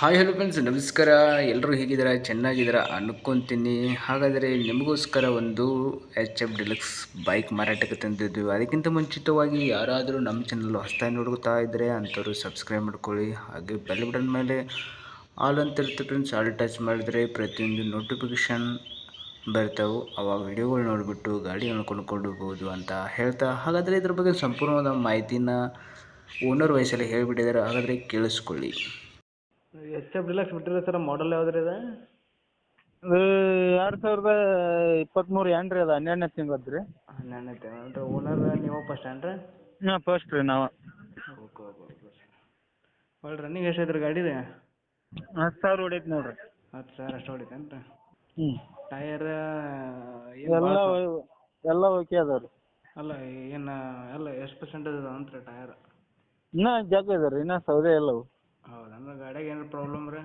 Hi hello friends ನಮಸ್ಕಾರ. ಎಲ್ಲರೂ ಹೇಗಿದ್ದೀರಾ? ಚೆನ್ನಾಗಿದ್ದೀರಾ? ಅನ್ಕೊತೀನಿ. ಹಾಗಾದರೆ ನಿಮಗೋಸ್ಕರ ಒಂದು ಎಚ್ ಎಫ್ ಡಿಲಕ್ಸ್ ಬೈಕ್ ಮಾರಾಟಕ್ಕೆ ತಂದಿದ್ವಿ ಅದಕ್ಕಿಂತ ಮುಂಚಿತವಾಗಿ ಯಾರಾದರೂ ನಮ್ಮ ಚಾನಲ್ ಹೊಸ್ತಾಗಿ ನೋಡ್ತಾ ಇದ್ದರೆ ಅಂಥವ್ರು ಸಬ್ಸ್ಕ್ರೈಬ್ ಮಾಡ್ಕೊಳ್ಳಿ. ಹಾಗೆ ಬೆಲ್ ಬಟನ್ ಮೇಲೆ ಆಲ್ ಅಂತ ಇರುತ್ತೆ ಫ್ರೆಂಡ್ಸ್ ಆಲ್ ಟಚ್ ಮಾಡಿದರೆ ಪ್ರತಿಯೊಂದು ನೋಟಿಫಿಕೇಷನ್ ಬರ್ತಾವೆ. ಅವಾಗ ವಿಡಿಯೋಗಳು ನೋಡಿಬಿಟ್ಟು ಗಾಡಿಯನ್ನು ಕೊಂಡ್ಕೊಂಡು ಅಂತ ಹೇಳ್ತಾ. ಹಾಗಾದರೆ ಇದ್ರ ಬಗ್ಗೆ ಸಂಪೂರ್ಣವಾದ ಮಾಹಿತಿನ ಓನರ್ ವಯಸ್ಸಲ್ಲಿ ಹೇಳಿಬಿಟ್ಟಿದ್ದಾರೆ. ಹಾಗಾದರೆ ಕೇಳಿಸ್ಕೊಳ್ಳಿ. ಎಚ್ ಎಫ್ ಡಿಲಕ್ಸ್ ಬಿಟ್ಟಿರಿ ಸರ್ ಮಾಡಲ್ ಯಾವ್ದು ಇದೆ ಇದು ಎರಡು ಸಾವಿರದ ಇಪ್ಪತ್ತ್ಮೂರು ಏನು ರೀ ಅದು ಹನ್ನೆರಡನೇ ತಿಂಗಳದ್ದು ರೀ ಹನ್ನೆರಡನೇ ತಿಂಗಳ. ಓನರ್ ನೀವು ಫಸ್ಟ್ ಏನ್ರಿ? ಹಾಂ ಫಸ್ಟ್ ರೀ ನಾವು. ಓಕೆ ಓಕೆ ಓಕೆ ಒಳ್ಳೆ ರನ್ನಿಂಗ್ ಎಷ್ಟು ಐತ್ರಿ ಗಾಡಿದು? ಹತ್ತು ಸಾವಿರ ಹೊಡೈತೆ ನೋಡ್ರಿ. ಹತ್ತು ಸಾವಿರ ಅಷ್ಟು ಹೊಡಿತೇನ್ರಿ ಹ್ಞೂ ಟೈರ್ ಎಲ್ಲ ಎಲ್ಲ ಓಕೆ ಅದಾವ ರೀ. ಅಲ್ಲ ಏನು ಎಲ್ಲ ಎಷ್ಟು ಪರ್ಸೆಂಟ್ ಅದ ಅಂತ ಟೈರ್ ಇನ್ನೂ ಜಗ್ ಇದೆ ರೀ ಇನ್ನೂ ಸೌದೆ ಎಲ್ಲ ಅವು ಹೌದು ಅಂದ್ರೆ ಗಾಡಿಯಾಗ ಏನು ಪ್ರಾಬ್ಲಮ್ ರೀ?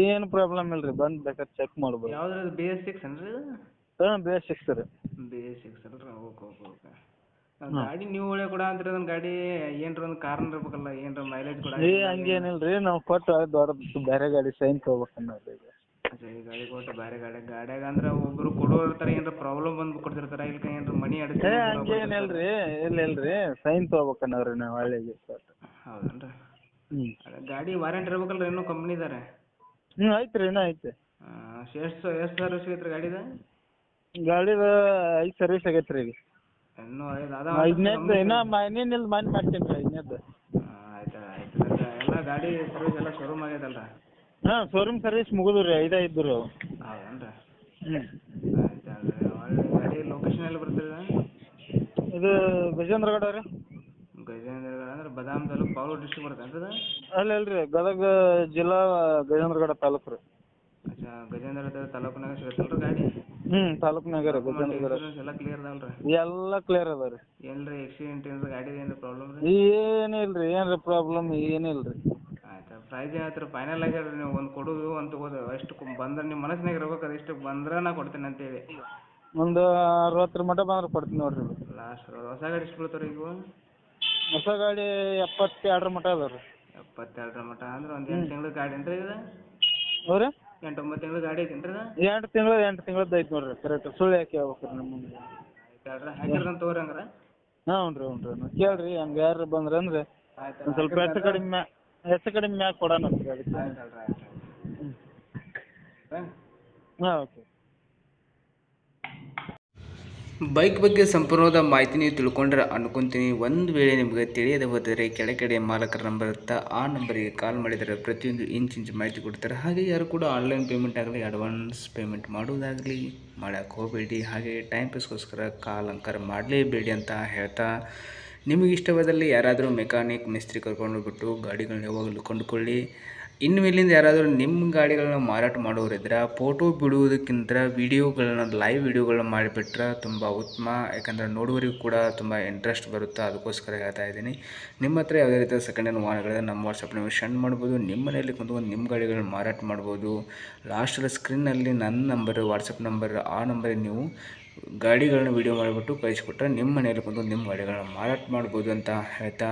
ಏನು ಪ್ರಾಬ್ಲಮ್ ಇಲ್ರಿ ಬಂದು ಬೇಕಾದ್ರೆ ಚೆಕ್ ಮಾಡ್ಬೋದು. ಯಾವ್ದು ಇದು ಬಿ ಎಸ್ ಸಿಕ್ಸ್ ಏನ್ರಿ ಹಾಂ ಬೇಸ್ ಸಿಕ್ಸ್ ರೀ. ಬಿ ಎಸ್ ಸಿಕ್ಸ್ ಅಲ್ರಿ ಓಕೆ ಓಕೆ ಓಕೆ. ಗಾಡಿ ನೀವು ಒಳ್ಳೆ ಕೂಡ ಅಂತೀರಿ ಅದನ್ನ ಗಾಡಿ ಏನ್ರ ಒಂದು ಕಾರಣ ಇರ್ಬೇಕಲ್ಲ ಏನ್ರ ಮೈಲೇಜ್ ಕೂಡ ಏ ಹಂಗೇನಿಲ್ರಿ ರೀ ನಾವು ಕೊಟ್ಟು ದೊಡ್ಡ ಬೇರೆ ಗಾಡಿ ಸೈನ್ ತೊಗೋಬೇಕನ್ನೋದು ಈಗ. ಈ ಗಾಡಿ ಕೊಟ್ಟು ಬೇರೆ ಗಾಡಿ ಗಾಡ್ಯಾಗ ಅಂದ್ರ ಒಬ್ರು ಕೊಡೋರು ಇರ್ತಾರೆ ಏನ್ರ ಪ್ರಾಬ್ಲಮ್ ಬಂದು ಕೊಡ್ತಿರ್ತಾರೆ ಇಲ್ಲ ಏನಾರ ಮನಿ ಅಡಚಣೆ ಏ ಹಂಗೇನಿಲ್ಲ ರೀ ಇಲ್ಲ ಇಲ್ಲ ರೀ ಸೈನ್ ತೊಗೋಬೇಕನ್ನೋರು ನಾವ್ ಹಳ್ಳಿಗೆ. ಕೊಟ್ಟು ಹೌದನ್ರಿ. ಹ್ಞೂ ಗಾಡಿ ವಾರಂಟಿ ಇರ್ಬೇಕಲ್ರಿ ಇನ್ನೂ ಕಂಪ್ನಿ ಇದಾರೆ. ಹ್ಮ್ ಐತ್ರಿ ಇನ್ನೂ ಐತೆ ಎಷ್ಟು ಎಷ್ಟು ಸರ್ವಿಸ್ ಐತ್ರಿ ಗಾಡಿದ? ಗಾಡಿದ ಐದು ಸರ್ವಿಸ್ ಆಗೈತ್ರಿ ಈಗ. ಇನ್ನೂ ಐದು ಅದ ಐದನೇದ್ದು ಇನ್ನೂ ಮನೆ ಮಾಡ್ತೀನಿ ರೀ ಐದನೇದ್ದು ಆಯ್ತು ಎಲ್ಲ ಗಾಡಿ ಸರ್ವಿಸ್ ಎಲ್ಲ ಶೋರೂಮ್ ಆಗೈತಲ್ರಿ? ಹಾ ಶೋರೂಮ್ ಸರ್ವಿಸ್ ಮುಗಿದು ರೀ ಐದ ಇದ್ದು ರೀ. ಅವು ಹೌದನ್ರಿ? ಹ್ಞೂ ಆಯ್ತು ಒಳ್ಳೆ ಗಾಡಿ ಲೊಕೇಶನ್ ಎಲ್ಲಿ ಬರ್ತೀರಿ ಇದು ಗಜೇಂದ್ರಗಡ ರೀ ಗಜೇಂದ್ರಗಡ ಅಂದ್ರೆ ಬದಾಮ್ ತಾಲೂಕು ಪಾವಗಡ ಡಿಸ್ಟ್ರಿಕ್ಟ್ ಬರುತ್ತೆ. ಅಂತ ಅಲ್ಲ ಅಲ್ರಿ ಗದಗ ಜಿಲ್ಲಾ ಗಜೇಂದ್ರಗಡ ತಾಲೂಕು ರೀ. ಅಚ್ಚಾ ಗಜೇಂದ್ರಗಡ ತಾಲೂಕಿನಾಗ ಸಿಗುತ್ತಲ್ರಿ ಗಾಡಿ? ಹ್ಮ್ ತಾಲೂಕ್ನಾಗ ರೀ ಗಜೇಂದ್ರಗಡ ಎಲ್ಲ ಕ್ಲಿಯರ್ ಅದಾವಲ್ರಿ? ಎಲ್ಲ ಕ್ಲಿಯರ್ ಅದ ರೀ. ಏನ್ರಿ ಆಕ್ಸಿಡೆಂಟ್ ಏನ್ರಿ ಗಾಡಿ ಏನ್ರಿ ಪ್ರಾಬ್ಲಮ್ ರೀ? ಏನಿಲ್ರಿ ಏನ್ರಿ ಪ್ರಾಬ್ಲಮ್ ಏನ್ ಇಲ್ರಿ. ಆಯ್ತು ಪ್ರೈಸ್ ಏನಾಯ್ತು ಫೈನಲ್ ಆಗ್ಯಾರ ನೀವು? ಒಂದು ಕೊಡೋದು ಒಂದು ತಗೋದು. ಎಷ್ಟು ಕು- ಬಂದ್ರೆ ನಿಮ್ಮ ಮನಸ್ಸಿನಾಗ ಇರ್ಬೇಕು ಅದು. ಬಂದ್ರ ಬಂದ್ರೆ ನಾ ಕೊಡ್ತೇನೆ ಅಂತೇಳಿ. ಒಂದು ಅರವತ್ತರ ಮಟ ಬಂದ್ರೆ ಕೊಡ್ತೀನಿ ನೋಡ್ರಿ. ಲಾಸ್ಟ್ ಹೊಸ ಗಾಡಿ ಎಷ್ಟು ಬೀಳ್ತಾವೆ ರೀ ಈಗ? ಹೊಸ ಗಾಡಿ ಎಪ್ಪತ್ತೆರಡರ ಮಟ ಅದಾವ್ರಿ ರೀ. ಎಪ್ಪತ್ತೆರಡರ ಮಟ ಅಂದ್ರೆ ಒಂದು ಎಂಟು ತಿಂಗಳ ಗಾಡಿ ಏನ್ರಿ ಇದು? ಹ್ಞೂ ರೀ. ಎಂಟು ಒಂಬತ್ತು ತಿಂಗಳ ಗಾಡಿ ಏನ್ರಿ ಇದು? ಎಂಟು ತಿಂಗಳು ಎಂಟು ತಿಂಗಳದ್ದು ಐತೆ ನೋಡ್ರಿ ಕರೆಕ್ಟ್ ಸುಳ್ಳು ಯಾಕೆ ಹೇಳ್ಬೇಕು ರೀ ನಮ್ಮ ಮುಂದೆ ಹೇಳ್ರಿ ಹಾಕಿರ್ದಂತ ತಗೋರಿ ಹಂಗಾರ ಹಾಂ ಹ್ಞೂ ರೀ ಹ್ಞೂ ರೀ ಕೇಳಿರಿ ಹಂಗೆ ಯಾರು ಬಂದ್ರೆ ಅಂದ್ರೆ ಆಯ್ತು ಒಂದು ಸ್ವಲ್ಪ ಹೆಚ್ಚು ಕಡಿಮೆ ಮ್ಯಾ ಹೆಚ್ಚು ಕಡಿಮೆ ಮ್ಯಾಗ ಕೊಡೋಣ ಅದಕ್ಕೆ ಆಯ್ತು ಹೇಳ್ರಿ ಆಯ್ತು ಹಾಂ ಓಕೆ. ಬೈಕ್ ಬಗ್ಗೆ ಸಂಪೂರ್ಣವಾದ ಮಾಹಿತಿ ನೀವು ತಿಳ್ಕೊಂಡ್ರೆ ಅನ್ಕೊಂತೀನಿ. ಒಂದು ವೇಳೆ ನಿಮಗೆ ತಿಳಿಯದೆ ಹೋದರೆ ಕೆಳಗಡೆ ಮಾಲಕರ ನಂಬರ್ ಇರುತ್ತೆ, ಆ ನಂಬರಿಗೆ ಕಾಲ್ ಮಾಡಿದರೆ ಪ್ರತಿಯೊಂದು ಇಂಚ್ ಇಂಚ್ ಮಾಹಿತಿ ಕೊಡ್ತಾರೆ. ಹಾಗೆ ಯಾರು ಕೂಡ ಆನ್ಲೈನ್ ಪೇಮೆಂಟ್ ಆಗಲಿ ಅಡ್ವಾನ್ಸ್ ಪೇಮೆಂಟ್ ಮಾಡೋದಾಗಲಿ ಮಾಡೋಕ್ಕೆ ಹೋಗಬೇಡಿ. ಹಾಗೆ ಟೈಮ್ ಪಾಸ್ಗೋಸ್ಕರ ಕಾಲ್ ಅಂಕರ್ ಮಾಡಲೇಬೇಡಿ ಅಂತ ಹೇಳ್ತಾ, ನಿಮಗೆ ಇಷ್ಟವಾದಲ್ಲಿ ಯಾರಾದರೂ ಮೆಕ್ಯಾನಿಕ್ ಮಿಸ್ತ್ರಿ ಕರ್ಕೊಂಡು ಬಿಟ್ಟು ಗಾಡಿಗಳನ್ನ ಯಾವಾಗಲೂ ಕೊಂಡುಕೊಳ್ಳಿ. ಇನ್ನು ಮೇಲಿಂದ ಯಾರಾದರೂ ನಿಮ್ಮ ಗಾಡಿಗಳನ್ನ ಮಾರಾಟ ಮಾಡೋರಿದ್ರೆ ಫೋಟೋ ಬಿಡುವುದಕ್ಕಿಂತ ವಿಡಿಯೋಗಳನ್ನ ಲೈವ್ ವಿಡಿಯೋಗಳನ್ನ ಮಾಡಿಬಿಟ್ರೆ ತುಂಬ ಉತ್ತಮ. ಯಾಕಂದರೆ ನೋಡುವರಿಗೂ ಕೂಡ ತುಂಬ ಇಂಟ್ರೆಸ್ಟ್ ಬರುತ್ತೆ, ಅದಕ್ಕೋಸ್ಕರ ಹೇಳ್ತಾ ಇದ್ದೀನಿ. ನಿಮ್ಮ ಹತ್ರ ಯಾವುದೇ ರೀತಿಯ ಸೆಕೆಂಡ್ ಹ್ಯಾಂಡ್ ವಾಹನಗಳಿದೆ ನಮ್ಮ ವಾಟ್ಸಪ್ನ ಸೆಂಡ್ ಮಾಡ್ಬೋದು, ನಿಮ್ಮ ಮನೆಯಲ್ಲಿ ಕುಂತ್ಕೊಂಡು ನಿಮ್ಮ ಗಾಡಿಗಳನ್ನ ಮಾರಾಟ ಮಾಡ್ಬೋದು. ಲಾಸ್ಟಲ್ಲಿ ಸ್ಕ್ರೀನಲ್ಲಿ ನನ್ನ ನಂಬರ್ ವಾಟ್ಸಪ್ ನಂಬರ್ ಆ ನಂಬರಿಗೆ ನೀವು ಗಾಡಿಗಳನ್ನ ವಿಡಿಯೋ ಮಾಡಿಬಿಟ್ಟು ಕಳಿಸ್ಕೊಟ್ರೆ ನಿಮ್ಮ ಮನೆಯಲ್ಲಿ ಕುಂತು ನಿಮ್ಮ ಗಾಡಿಗಳನ್ನ ಮಾರಾಟ ಮಾಡ್ಬೋದು ಅಂತ ಹೇಳ್ತಾ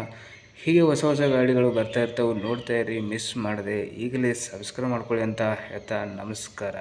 ಹೀಗೆ ಹೊಸ ಹೊಸ ಗಾಡಿಗಳು ಬರ್ತಾ ಇರ್ತವೆ, ನೋಡ್ತಾ ಇರಿ ಮಿಸ್ ಮಾಡದೆ, ಈಗಲೇ ಸಬ್ಸ್ಕ್ರೈಬ್ ಮಾಡ್ಕೊಳ್ಳಿ ಅಂತ ಹೇಳ್ತಾ ನಮಸ್ಕಾರ.